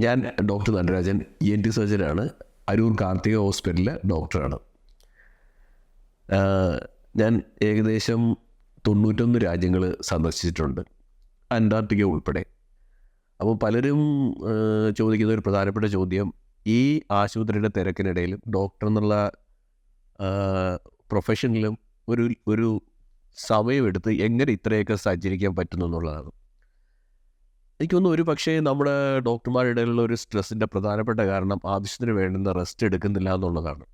ഞാൻ doctor Natarajan E N T സർജനാണ് Aroor Karthika ഹോസ്പിറ്റലിലെ ഡോക്ടറാണ്. ഞാൻ ഏകദേശം തൊണ്ണൂറ്റൊന്ന് രാജ്യങ്ങൾ സന്ദർശിച്ചിട്ടുണ്ട്. അന്റാർട്ടിക്ക ഉൾപ്പെടെ. അപ്പോൾ പലരും ചോദിക്കുന്ന ഒരു പ്രധാനപ്പെട്ട ചോദ്യം ഈ ആശുപത്രിയുടെ തിരക്കിനിടയിലും ഡോക്ടർ എന്നുള്ള പ്രൊഫഷനിലും ഒരു ഒരു സമയമെടുത്ത് എങ്ങനെ ഇത്രയൊക്കെ സഞ്ചരിക്കാൻ പറ്റുന്നു എന്നുള്ളതാണ്. എനിക്ക് തോന്നുന്നു ഒരു പക്ഷേ നമ്മുടെ ഡോക്ടർമാരുടെ ഇടയിലുള്ള ഒരു സ്ട്രെസ്സിന്റെ പ്രധാനപ്പെട്ട കാരണം ആവശ്യത്തിന് വേണ്ടുന്ന റെസ്റ്റ് എടുക്കുന്നില്ല എന്നുള്ളതാണ്.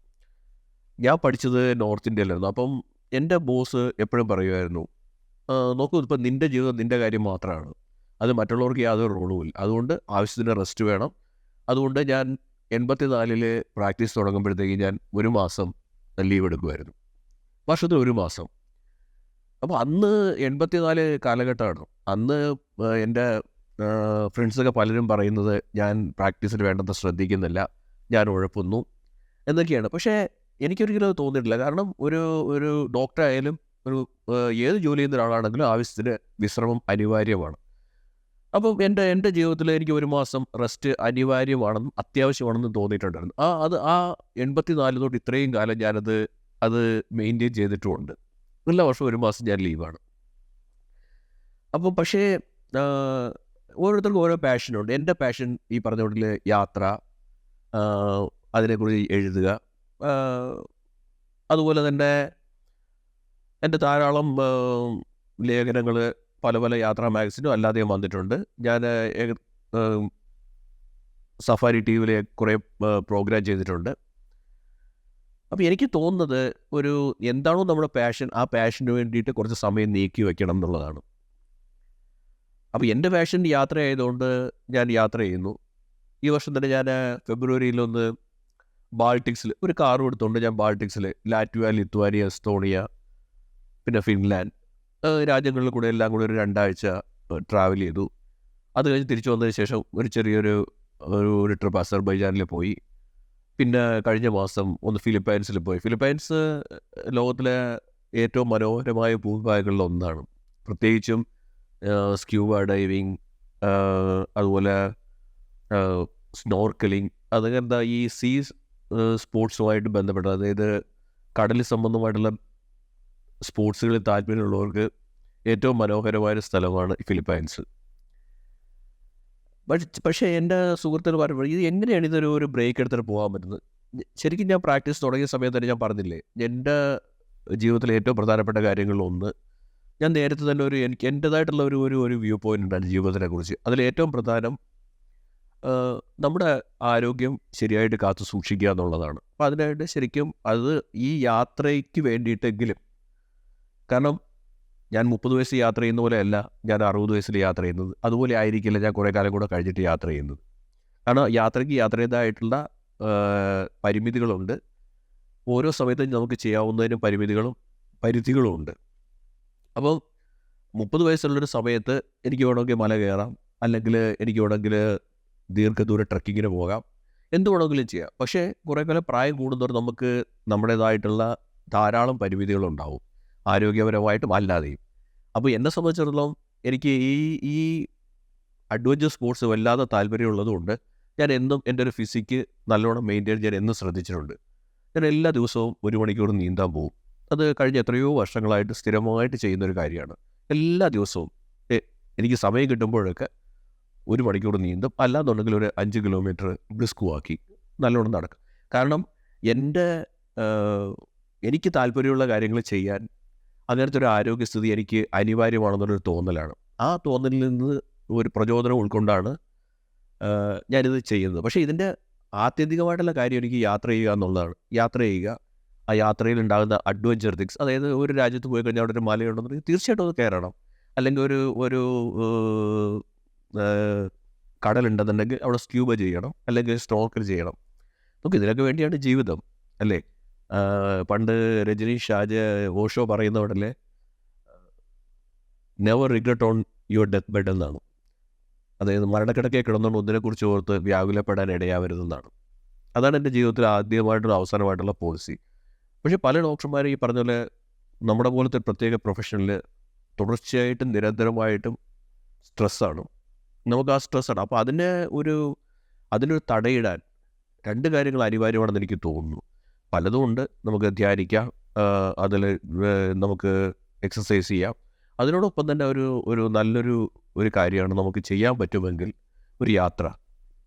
ഞാൻ പഠിച്ചത് നോർത്ത് ഇന്ത്യയിലായിരുന്നു. അപ്പം എന്റെ ബോസ് എപ്പോഴും പറയുമായിരുന്നു നോക്കൂ ഇപ്പം നിന്റെ ജീവിതം നിന്റെ കാര്യം മാത്രമാണ്. അത് മറ്റുള്ളവർക്ക് യാതൊരു റോളും ഇല്ല. അതുകൊണ്ട് ആവശ്യത്തിന് റെസ്റ്റ് വേണം. അതുകൊണ്ട് ഞാൻ എൺപത്തി നാലിൽ പ്രാക്ടീസ് തുടങ്ങുമ്പോഴത്തേക്ക് ഞാൻ ഒരു മാസം ലീവ് എടുക്കുമായിരുന്നു. വർഷത്തിൽ ഒരു മാസം. അപ്പോൾ അന്ന് എൺപത്തി നാല് കാലഘട്ടമാണ്. അന്ന് എന്റെ ഫ്രണ്ട്സൊക്കെ പലരും പറയുന്നത് ഞാൻ പ്രാക്ടീസിന് വേണ്ടത് ശ്രദ്ധിക്കുന്നില്ല ഞാൻ ഉഴപ്പുന്നു എന്നൊക്കെയാണ്. പക്ഷേ എനിക്കൊരിക്കലും തോന്നിയിട്ടില്ല. കാരണം ഒരു ഒരു ഡോക്ടർ ആയാലും ഒരു ഏത് ജോലി ചെയ്യുന്ന ഒരാളാണെങ്കിലും ആവശ്യത്തിന് വിശ്രമം അനിവാര്യമാണ്. അപ്പം എന്റെ എന്റെ ജീവിതത്തിൽ എനിക്ക് ഒരു മാസം റെസ്റ്റ് അനിവാര്യമാണെന്നും അത്യാവശ്യമാണെന്നും തോന്നിയിട്ടുണ്ടായിരുന്നു. ആ അത് ആ എൺപത്തി നാല് തൊട്ട് ഇത്രയും കാലം ഞാനത് അത് മെയിന്റെയിൻ ചെയ്തിട്ടുമുണ്ട്. എല്ലാ വർഷവും ഒരു മാസം ഞാൻ ലീവാണ് അപ്പം പക്ഷേ ഓരോരുത്തർക്കും ഓരോ പാഷനുണ്ട് എന്റെ പാഷൻ ഈ പറഞ്ഞ കൂട്ടിൽ യാത്ര അതിനെക്കുറിച്ച് എഴുതുക അതുപോലെ തന്നെ എന്റെ ധാരാളം ലേഖനങ്ങൾ പല പല യാത്രാ മാഗസിനും അല്ലാതെയും വന്നിട്ടുണ്ട്. ഞാൻ സഫാരി ടി വിയിലെ കുറേ പ്രോഗ്രാം ചെയ്തിട്ടുണ്ട്. അപ്പോൾ എനിക്ക് തോന്നുന്നത് ഒരു എന്താണോ നമ്മുടെ പാഷൻ ആ പാഷന് വേണ്ടിയിട്ട് കുറച്ച് സമയം നീക്കി വെക്കണം എന്നുള്ളതാണ്. അപ്പോൾ എന്റെ പാഷൻ യാത്ര ആയതുകൊണ്ട് ഞാൻ യാത്ര ചെയ്യുന്നു. ഈ വർഷം തന്നെ ഞാൻ ഫെബ്രുവരിയിലൊന്ന് ബാൾട്ടിക്സിൽ ഒരു കാർ എടുത്തുകൊണ്ട് ഞാൻ ബാൾട്ടിക്സിൽ ലാറ്റ്വിയ ലിത്വാനിയ എസ്തോണിയ പിന്നെ ഫിൻലാൻഡ് രാജ്യങ്ങളിൽ കൂടെ എല്ലാം കൂടെ ഒരു രണ്ടാഴ്ച ട്രാവൽ ചെയ്തു. അത് കഴിഞ്ഞ് തിരിച്ചു വന്നതിന് ശേഷം ഒരു ചെറിയൊരു ഒരു ട്രിപ്പ് അസർബൈജാനിൽ പോയി. പിന്നെ കഴിഞ്ഞ മാസം ഒന്ന് ഫിലിപ്പൈൻസിൽ പോയി. ഫിലിപ്പൈൻസ് ലോകത്തിലെ ഏറ്റവും മനോഹരമായ ഭൂഭാഗങ്ങളിൽ ഒന്നാണ്. പ്രത്യേകിച്ചും സ്ക്യൂബ ഡൈവിങ് അതുപോലെ സ്നോർക്കലിങ് അതൊക്കെ എന്താ ഈ സീ സ്പോർട്സുമായിട്ട് ബന്ധപ്പെട്ട അതായത് കടൽ സംബന്ധമായിട്ടുള്ള സ്പോർട്സുകളിൽ താല്പര്യമുള്ളവർക്ക് ഏറ്റവും മനോഹരമായ സ്ഥലമാണ് ഫിലിപ്പൈൻസ്. പക്ഷ- പക്ഷേ എന്റെ സുഹൃത്തുക്കൾ പറയുമ്പോൾ ഇത് എങ്ങനെയാണ് ഇതൊരു ഒരു ബ്രേക്ക് എടുത്തിട്ട് പോകാൻ പറ്റുന്നത്? ശരിക്കും ഞാൻ പ്രാക്ടീസ് തുടങ്ങിയ സമയത്ത് തന്നെ ഞാൻ പറഞ്ഞില്ലേ എന്റെ ജീവിതത്തിലെ ഏറ്റവും പ്രധാനപ്പെട്ട കാര്യങ്ങളിൽ ഒന്ന് ഞാൻ നേരത്തെ തന്നെ ഒരു എനിക്ക് എന്റെതായിട്ടുള്ള ഒരു ഒരു ഒരു വ്യൂ പോയിന്റ് ഉണ്ടായിരുന്നു ജീവിതത്തിനെ കുറിച്ച് അതിൽ ഏറ്റവും പ്രധാനം നമ്മുടെ ആരോഗ്യം ശരിയായിട്ട് കാത്തു സൂക്ഷിക്കുക എന്നുള്ളതാണ്. അപ്പം അതിനായിട്ട് ശരിക്കും അത് ഈ യാത്രയ്ക്ക് വേണ്ടിയിട്ടെങ്കിലും കാരണം ഞാൻ മുപ്പത് വയസ്സ് യാത്ര ചെയ്യുന്ന പോലെയല്ല ഞാൻ അറുപത് വയസ്സിൽ യാത്ര ചെയ്യുന്നത്. അതുപോലെ ആയിരിക്കില്ല ഞാൻ കുറേ കാലം കൂടെ കഴിഞ്ഞിട്ട് യാത്ര ചെയ്യുന്നത്. കാരണം യാത്രയ്ക്ക് യാത്രയുടേതായിട്ടുള്ള പരിമിതികളുണ്ട്. ഓരോ സമയത്തും നമുക്ക് ചെയ്യാവുന്നതിനും പരിമിതികളും പരിധികളും ഉണ്ട് അപ്പോൾ മുപ്പത് വയസ്സുള്ളൊരു സമയത്ത് എനിക്ക് വേണമെങ്കിൽ മല കയറാം. അല്ലെങ്കിൽ എനിക്ക് വേണമെങ്കിൽ ദീർഘദൂര ട്രക്കിങ്ങിന് പോകാം. എന്ത് വേണമെങ്കിലും ചെയ്യാം. പക്ഷേ കുറേ കാലം പ്രായം കൂടുന്നവർ നമുക്ക് നമ്മുടേതായിട്ടുള്ള ധാരാളം പരിമിതികളുണ്ടാവും. ആരോഗ്യപരമായിട്ടും അല്ലാതെയും. അപ്പോൾ എന്നെ സംബന്ധിച്ചിടത്തോളം എനിക്ക് ഈ ഈ അഡ്വഞ്ചർ സ്പോർട്സ് വല്ലാതെ താല്പര്യമുള്ളതുകൊണ്ട് ഞാൻ എന്നും എന്റെ ഒരു ഫിസിക്ക് നല്ലോണം മെയിന്റെയിൻ ചെയ്യാൻ എന്നും ശ്രദ്ധിച്ചിട്ടുണ്ട്. ഞാൻ എല്ലാ ദിവസവും ഒരു മണിക്കൂർ നീന്താൻ പോകും അത് കഴിഞ്ഞ എത്രയോ വർഷങ്ങളായിട്ട് സ്ഥിരമായിട്ട് ചെയ്യുന്നൊരു കാര്യമാണ്. എല്ലാ ദിവസവും എനിക്ക് സമയം കിട്ടുമ്പോഴൊക്കെ ഒരു മണിക്കൂർ നീന്തും അല്ലാന്നുണ്ടെങ്കിൽ ഒരു അഞ്ച് കിലോമീറ്റർ ബ്രിസ്കുവാക്കി നല്ലോണം നടക്കും. കാരണം എന്റെ എനിക്ക് താല്പര്യമുള്ള കാര്യങ്ങൾ ചെയ്യാൻ അങ്ങനത്തെ ഒരു ആരോഗ്യസ്ഥിതി എനിക്ക് അനിവാര്യമാണെന്നുള്ളൊരു തോന്നലാണ്. ആ തോന്നലിൽ നിന്ന് ഒരു പ്രചോദനം ഉൾക്കൊണ്ടാണ് ഞാനിത് ചെയ്യുന്നത്. പക്ഷേ ഇതിന്റെ ആത്യന്തികമായിട്ടുള്ള കാര്യം എനിക്ക് യാത്ര ചെയ്യുക എന്നുള്ളതാണ്. യാത്ര ചെയ്യുക ആ യാത്രയിൽ ഉണ്ടാകുന്ന അഡ്വഞ്ചർ തിങ്സ് അതായത് ഒരു രാജ്യത്ത് പോയി കഴിഞ്ഞാൽ അവിടെ ഒരു മലയുണ്ടെന്നുണ്ടെങ്കിൽ തീർച്ചയായിട്ടും അത് കയറണം. അല്ലെങ്കിൽ ഒരു ഒരു കടലുണ്ടെന്നുണ്ടെങ്കിൽ അവിടെ സ്ക്യൂബ ചെയ്യണം. അല്ലെങ്കിൽ സ്നോർക്കൽ ചെയ്യണം. നമുക്ക് ഇതിനൊക്കെ വേണ്ടിയാണ് ജീവിതം അല്ലേ? പണ്ട് രജനീഷ് ഷാജ് Osho പറയുന്നവിടല്ലേ never regret on your death bed എന്നാണ്. അതായത് മരണക്കിടക്കെ കിടന്നുകൊണ്ട് ഒന്നിനെക്കുറിച്ച് ഓർത്ത് വ്യാകുലപ്പെടാൻ ഇടയാവരുതെന്നാണ്. അതാണ് എന്റെ ജീവിതത്തിൽ ആദ്യമായിട്ടുള്ള അവസാനമായിട്ടുള്ള പോളിസി പക്ഷേ പല ഡോക്ടർമാരും ഈ പറഞ്ഞ പോലെ നമ്മുടെ പോലത്തെ പ്രത്യേക പ്രൊഫഷനിൽ തുടർച്ചയായിട്ടും നിരന്തരമായിട്ടും സ്ട്രെസ്സാണ്. നമുക്ക് ആ സ്ട്രെസ്സാണ്. അപ്പോൾ അതിനെ ഒരു അതിനൊരു തടയിടാൻ രണ്ട് കാര്യങ്ങൾ അനിവാര്യമാണെന്ന് എനിക്ക് തോന്നുന്നു. പലതും ഉണ്ട്. നമുക്ക് ധ്യാനിക്കാം. അതിൽ നമുക്ക് എക്സസൈസ് ചെയ്യാം. അതിനോടൊപ്പം തന്നെ ഒരു ഒരു നല്ലൊരു ഒരു കാര്യമാണ് നമുക്ക് ചെയ്യാൻ പറ്റുമെങ്കിൽ ഒരു യാത്ര.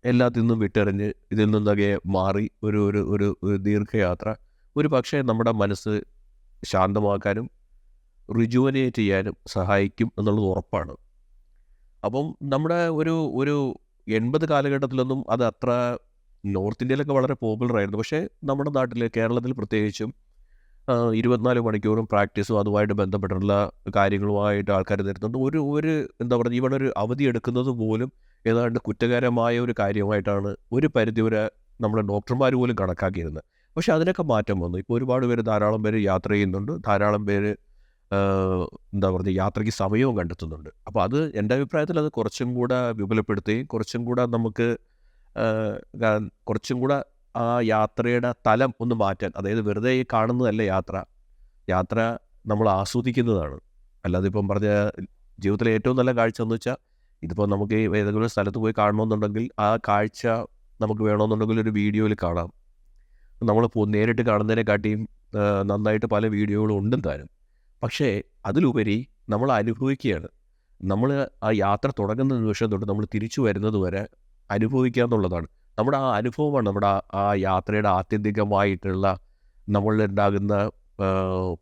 എല്ലാത്തിൽ നിന്നും വിട്ടെറിഞ്ഞ് ഇതിൽ നിന്നൊക്കെ മാറി ഒരു ഒരു ഒരു ദീർഘയാത്ര ഒരു പക്ഷേ നമ്മുടെ മനസ്സ് ശാന്തമാക്കാനും റിജുവനേറ്റ് ചെയ്യാനും സഹായിക്കും എന്നുള്ളത് ഉറപ്പാണ്. അപ്പം നമ്മുടെ ഒരു ഒരു എൺപത് കാലഘട്ടത്തിലൊന്നും അത് അത്ര നോർത്ത് ഇന്ത്യയിലൊക്കെ വളരെ പോപ്പുലർ ആയിരുന്നു. പക്ഷേ നമ്മുടെ നാട്ടിൽ കേരളത്തിൽ പ്രത്യേകിച്ചും ഇരുപത്തിനാല് മണിക്കൂറും പ്രാക്ടീസും അതുമായിട്ട് ബന്ധപ്പെട്ടിട്ടുള്ള കാര്യങ്ങളുമായിട്ട് ആൾക്കാർ തരുന്നുണ്ട് ഒരു ഒരു എന്താ പറയുക ഇവിടെ ഒരു അവധി എടുക്കുന്നത് പോലും ഏതാണ്ട് കുറ്റകരമായ ഒരു കാര്യമായിട്ടാണ് ഒരു പരിധിവരെ നമ്മുടെ ഡോക്ടർമാർ പോലും കണക്കാക്കിയിരുന്നത്. പക്ഷേ അതിനൊക്കെ മാറ്റം വന്നു. ഇപ്പോൾ ഒരുപാട് പേര് ധാരാളം പേര് യാത്ര ചെയ്യുന്നുണ്ട്. ധാരാളം പേര് എന്താ പറയുക യാത്രയ്ക്ക് സമയവും കണ്ടെത്തുന്നുണ്ട്. അപ്പോൾ അത് എന്റെ അഭിപ്രായത്തിൽ അത് കുറച്ചും കൂടെ വിപുലപ്പെടുത്തുകയും കുറച്ചും കൂടെ നമുക്ക് കുറച്ചും കൂടെ ആ യാത്രയുടെ തലം ഒന്ന് മാറ്റാൻ അതായത് വെറുതെ ഈ കാണുന്നതല്ല യാത്ര. യാത്ര നമ്മൾ ആസ്വദിക്കുന്നതാണ്. അല്ലാതെ ഇപ്പം പറഞ്ഞ ജീവിതത്തിലെ ഏറ്റവും നല്ല കാഴ്ച എന്ന് വെച്ചാൽ ഇതിപ്പോൾ നമുക്ക് ഏതെങ്കിലും സ്ഥലത്ത് പോയി കാണണമെന്നുണ്ടെങ്കിൽ ആ കാഴ്ച നമുക്ക് വേണമെന്നുണ്ടെങ്കിൽ ഒരു വീഡിയോയിൽ കാണാം. നമ്മൾ നേരിട്ട് കാണുന്നതിനെക്കാട്ടിയും നന്നായിട്ട് പല വീഡിയോകളും ഉണ്ടും താനും പക്ഷേ അതിലുപരി നമ്മൾ അനുഭവിക്കുകയാണ്. നമ്മൾ ആ യാത്ര തുടങ്ങുന്ന നിമിഷം തൊട്ട് നമ്മൾ തിരിച്ചു വരുന്നത് വരെ അനുഭവിക്കുക എന്നുള്ളതാണ്. നമ്മുടെ ആ അനുഭവമാണ് നമ്മുടെ ആ- യാത്രയുടെ ആത്യന്തികമായിട്ടുള്ള നമ്മളിലുണ്ടാകുന്ന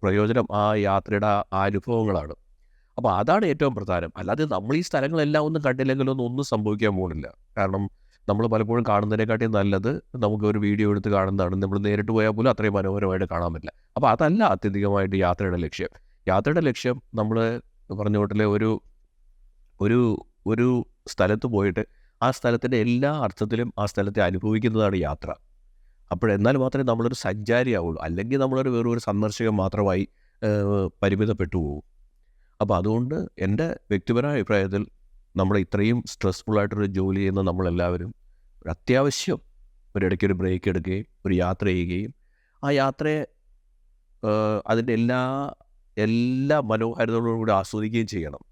പ്രയോജനം ആ യാത്രയുടെ ആ അനുഭവങ്ങളാണ്. അപ്പോൾ അതാണ് ഏറ്റവും പ്രധാനം. അല്ലാതെ നമ്മൾ ഈ സ്ഥലങ്ങളെല്ലാം ഒന്നും കണ്ടില്ലെങ്കിലൊന്നും ഒന്നും സംഭവിക്കാൻ പോകുന്നില്ല. കാരണം നമ്മൾ പലപ്പോഴും കാണുന്നതിനെക്കാട്ടിയും നല്ലത് നമുക്ക് ഒരു വീഡിയോ എടുത്ത് കാണുന്നതാണ്. നമ്മൾ നേരിട്ട് പോയാൽ പോലും അത്രയും മനോഹരമായിട്ട് കാണാൻ പറ്റില്ല. അപ്പോൾ അതല്ല അത്യധികമായിട്ട് യാത്രയുടെ ലക്ഷ്യം. യാത്രയുടെ ലക്ഷ്യം നമ്മൾ പറഞ്ഞ കൂട്ടിലെ ഒരു ഒരു ഒരു സ്ഥലത്ത് പോയിട്ട് ആ സ്ഥലത്തിന്റെ എല്ലാ അർത്ഥത്തിലും ആ സ്ഥലത്തെ അനുഭവിക്കുന്നതാണ് യാത്ര. അപ്പോഴെന്നാൽ മാത്രമേ നമ്മളൊരു സഞ്ചാരിയാവുള്ളൂ. അല്ലെങ്കിൽ നമ്മളൊരു ഒരു സന്ദർശകൻ മാത്രമായി പരിമിതപ്പെട്ടു പോകും. അപ്പോൾ അതുകൊണ്ട് എന്റെ വ്യക്തിപരമായ അഭിപ്രായത്തിൽ നമ്മൾ ഇത്രയും സ്ട്രെസ്ഫുൾ ആയിട്ടൊരു ജോലി ചെയ്യുന്ന നമ്മളെല്ലാവരും ഒരു അത്യാവശ്യം ഒരിടയ്ക്ക് ഒരു ബ്രേക്ക് എടുക്കുകയും ഒരു യാത്ര ചെയ്യുകയും ആ യാത്രയെ അതിന്റെ എല്ലാ എല്ലാ മനോഹാരിതകളോടും കൂടി ആസ്വദിക്കുകയും ചെയ്യണം.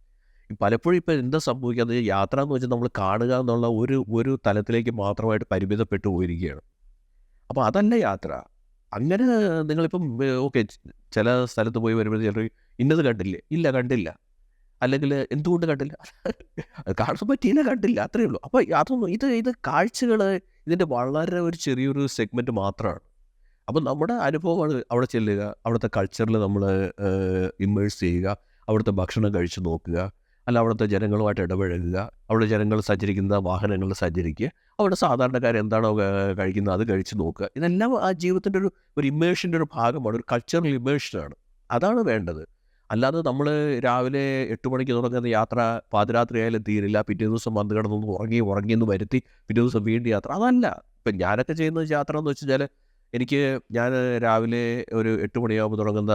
പലപ്പോഴും ഇപ്പോൾ എന്താ സംഭവിക്കുന്നത് യാത്ര എന്ന് വെച്ചാൽ നമ്മൾ കാണുക എന്നുള്ള ഒരു ഒരു തലത്തിലേക്ക് മാത്രമായിട്ട് പരിമിതപ്പെട്ടു പോയിരിക്കുകയാണ്. അപ്പോൾ അതല്ല യാത്ര. അങ്ങനെ നിങ്ങളിപ്പം ഓക്കെ ചില സ്ഥലത്ത് പോയി വരുമ്പോൾ ചിലർ ഇന്നത് കണ്ടില്ലേ? ഇല്ല കണ്ടില്ല. അല്ലെങ്കിൽ എന്തുകൊണ്ട് കണ്ടില്ല? കാണാൻ പറ്റിയില്ല കണ്ടില്ല അത്രയേ ഉള്ളൂ. അപ്പോൾ അതൊന്നും ഇത് ഇത് കാഴ്ചകൾ ഇതിന്റെ വളരെ ഒരു ചെറിയൊരു സെഗ്മെന്റ് മാത്രമാണ്. അപ്പോൾ നമ്മുടെ അനുഭവമാണ് അവിടെ ചെല്ലുക അവിടുത്തെ കൾച്ചറിൽ നമ്മൾ ഇമ്മേഴ്സ് ചെയ്യുക അവിടുത്തെ ഭക്ഷണം കഴിച്ച് നോക്കുക അല്ല അവിടുത്തെ ജനങ്ങളുമായിട്ട് ഇടപഴകുക അവിടെ ജനങ്ങൾ സഞ്ചരിക്കുന്ന വാഹനങ്ങളിൽ സഞ്ചരിക്കുക അവിടെ സാധാരണക്കാർ എന്താണോ കഴിക്കുന്നത് അത് കഴിച്ച് നോക്കുക. ഇതെല്ലാം ആ ജീവിതത്തിന്റെ ഒരു ഒരു ഇമേഷന്റെ ഒരു ഭാഗമാണ് ഒരു കൾച്ചറൽ ഇമേഷനാണ് അതാണ് വേണ്ടത്. അല്ലാതെ നമ്മൾ രാവിലെ എട്ട് മണിക്ക് തുടങ്ങുന്ന യാത്ര പാതിരാത്രി ആയാലും തീരില്ല പിറ്റേ ദിവസം വന്ന് കിടന്നൊന്ന് ഉറങ്ങി ഉറങ്ങിയെന്ന് വരുത്തി പിറ്റേ ദിവസം വീണ്ടും യാത്ര. അതല്ല. ഇപ്പം ഞാനൊക്കെ ചെയ്യുന്ന യാത്ര എന്ന് വെച്ച് കഴിഞ്ഞാൽ എനിക്ക് ഞാൻ രാവിലെ ഒരു എട്ട് മണിയാകുമ്പോൾ തുടങ്ങുന്ന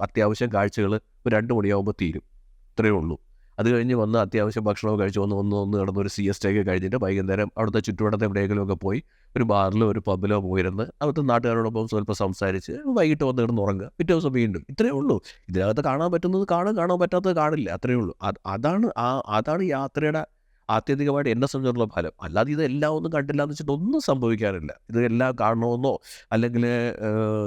അത്യാവശ്യം കാഴ്ചകൾ ഒരു രണ്ട് മണിയാകുമ്പോൾ തീരും. ഇത്രയേ ഉള്ളൂ. അത് കഴിഞ്ഞ് വന്ന് അത്യാവശ്യം ഭക്ഷണമൊക്കെ കഴിച്ച് വന്ന് ഒന്ന് ഒന്ന് കിടന്ന് ഒരു സി എസ് ടി ഒക്കെ കഴിഞ്ഞിട്ട് വൈകുന്നേരം അവിടുത്തെ ചുറ്റുവട്ടത്തെ എവിടെയെങ്കിലും ഒക്കെ പോയി ഒരു ബാറിലോ ഒരു പബ്ബിലോ പോയിരുന്ന് അവിടുത്തെ നാട്ടുകാരോടൊപ്പം സ്വല്പം സംസാരിച്ച് വൈകിട്ട് വന്ന് കിടന്ന് ഉറങ്ങുക. പിറ്റേ ദിവസം വീണ്ടും. ഇത്രയേ ഉള്ളൂ. ഇതിനകത്ത് കാണാൻ പറ്റുന്നത് കാണും കാണാൻ പറ്റാത്തത് കാണില്ല. അത്രയേ ഉള്ളൂ. അത് അതാണ് ആ അതാണ് യാത്രയുടെ ആത്യന്തികമായിട്ട് എന്നെ സംബന്ധിച്ചുള്ള ഫലം. അല്ലാതെ ഇതെല്ലാം ഒന്നും കണ്ടില്ല എന്ന് വെച്ചിട്ട് ഒന്നും സംഭവിക്കാറില്ല. ഇതെല്ലാം കാണണമെന്നോ അല്ലെങ്കിൽ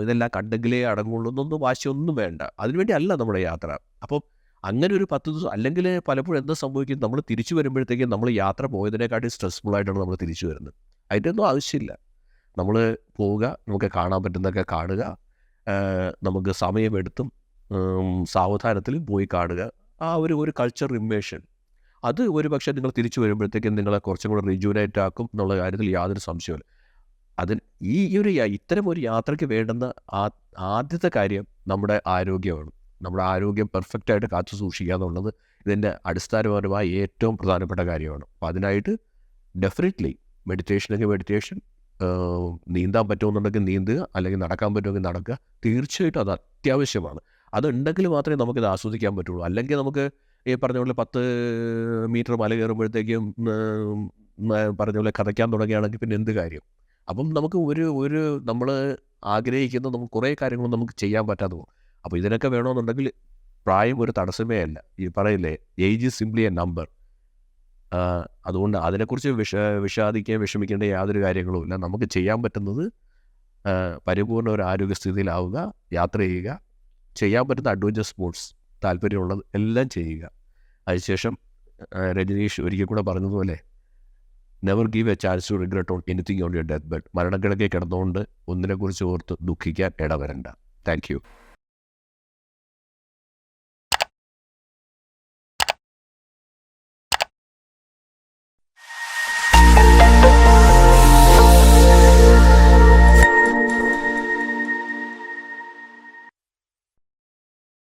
ഇതെല്ലാം കണ്ടെങ്കിലേ അടങ്ങുള്ളൂ എന്നൊന്നും വാശിയൊന്നും വേണ്ട. അതിനുവേണ്ടി അല്ല നമ്മുടെ യാത്ര. അപ്പം അങ്ങനെ ഒരു പത്ത് ദിവസം അല്ലെങ്കിൽ പലപ്പോഴും എന്താ സംഭവിക്കും നമ്മൾ തിരിച്ചു വരുമ്പോഴത്തേക്കും നമ്മൾ യാത്ര പോയതിനെക്കാട്ടി സ്ട്രെസ്ഫുൾ ആയിട്ടാണ് നമ്മൾ തിരിച്ചു വരുന്നത്. അതിന്റെ ഒന്നും ആവശ്യമില്ല. നമ്മൾ പോവുക നമുക്ക് കാണാൻ പറ്റുന്നതൊക്കെ കാണുക നമുക്ക് സമയമെടുത്തും സാവധാനത്തിലും പോയി കാണുക. ആ ഒരു ഒരു കൾച്ചർ ഇമ്മേഷൻ അത് ഒരു പക്ഷേ നിങ്ങൾ തിരിച്ചു വരുമ്പോഴത്തേക്കും നിങ്ങളെ കുറച്ചും കൂടെ റിജുവനേറ്റ് ആക്കും എന്നുള്ള കാര്യത്തിൽ യാതൊരു സംശയമില്ല അതിന് ഈ ഒരു ഇത്തരം ഒരു യാത്രയ്ക്ക് വേണ്ടുന്ന ആദ്യത്തെ കാര്യം നമ്മുടെ ആരോഗ്യമാണ്. നമ്മുടെ ആരോഗ്യം പെർഫെക്റ്റ് ആയിട്ട് കാത്തു സൂക്ഷിക്കുക എന്നുള്ളത് ഇതിന്റെ അടിസ്ഥാനപരമായ ഏറ്റവും പ്രധാനപ്പെട്ട കാര്യമാണ്. അപ്പോൾ അതിനായിട്ട് ഡെഫിനറ്റ്ലി മെഡിറ്റേഷനൊക്കെ മെഡിറ്റേഷൻ നീന്താൻ പറ്റുമെന്നുണ്ടെങ്കിൽ നീന്തുക അല്ലെങ്കിൽ നടക്കാൻ പറ്റുമെങ്കിൽ നടക്കുക തീർച്ചയായിട്ടും അത് അത്യാവശ്യമാണ്. അതുണ്ടെങ്കിൽ മാത്രമേ നമുക്കിത് ആസ്വദിക്കാൻ പറ്റുള്ളൂ. അല്ലെങ്കിൽ നമുക്ക് ഈ പറഞ്ഞ പോലെ പത്ത് മീറ്റർ മല കയറുമ്പോഴത്തേക്കും പറഞ്ഞ പോലെ കഥയ്ക്കാൻ തുടങ്ങുകയാണെങ്കിൽ പിന്നെ എന്ത് കാര്യം? അപ്പം നമുക്ക് ഒരു ഒരു നമ്മൾ ആഗ്രഹിക്കുന്ന നമുക്ക് കുറേ കാര്യങ്ങൾ നമുക്ക് ചെയ്യാൻ പറ്റാതെ പോകും. അപ്പോൾ ഇതിനൊക്കെ വേണമെന്നുണ്ടെങ്കിൽ പ്രായം ഒരു തടസ്സമേ അല്ല. ഈ പറയില്ലേ age is simply a number അതുകൊണ്ട് അതിനെക്കുറിച്ച് വിഷ വിഷാദിക്കുകയും വിഷമിക്കേണ്ട യാതൊരു കാര്യങ്ങളും ഇല്ല. നമുക്ക് ചെയ്യാൻ പറ്റുന്നത് പരിപൂർണ പരിപൂർണ ഒരു ആരോഗ്യസ്ഥിതിയിലാവുക യാത്ര ചെയ്യുക ചെയ്യാൻ പറ്റുന്ന അഡ്വഞ്ചർ സ്പോർട്സ് താല്പര്യമുള്ളത് എല്ലാം ചെയ്യുക. അതിനുശേഷം രജനീഷ് ഒരിക്കൽ കൂടെ പറഞ്ഞതുപോലെ never give a chance to regret on anything on your death bed മരണക്കിടക്കെ കിടന്നുകൊണ്ട് ഒന്നിനെക്കുറിച്ച് ഓർത്ത് ദുഃഖിക്കാൻ ഇടവരണ്ട. Thank you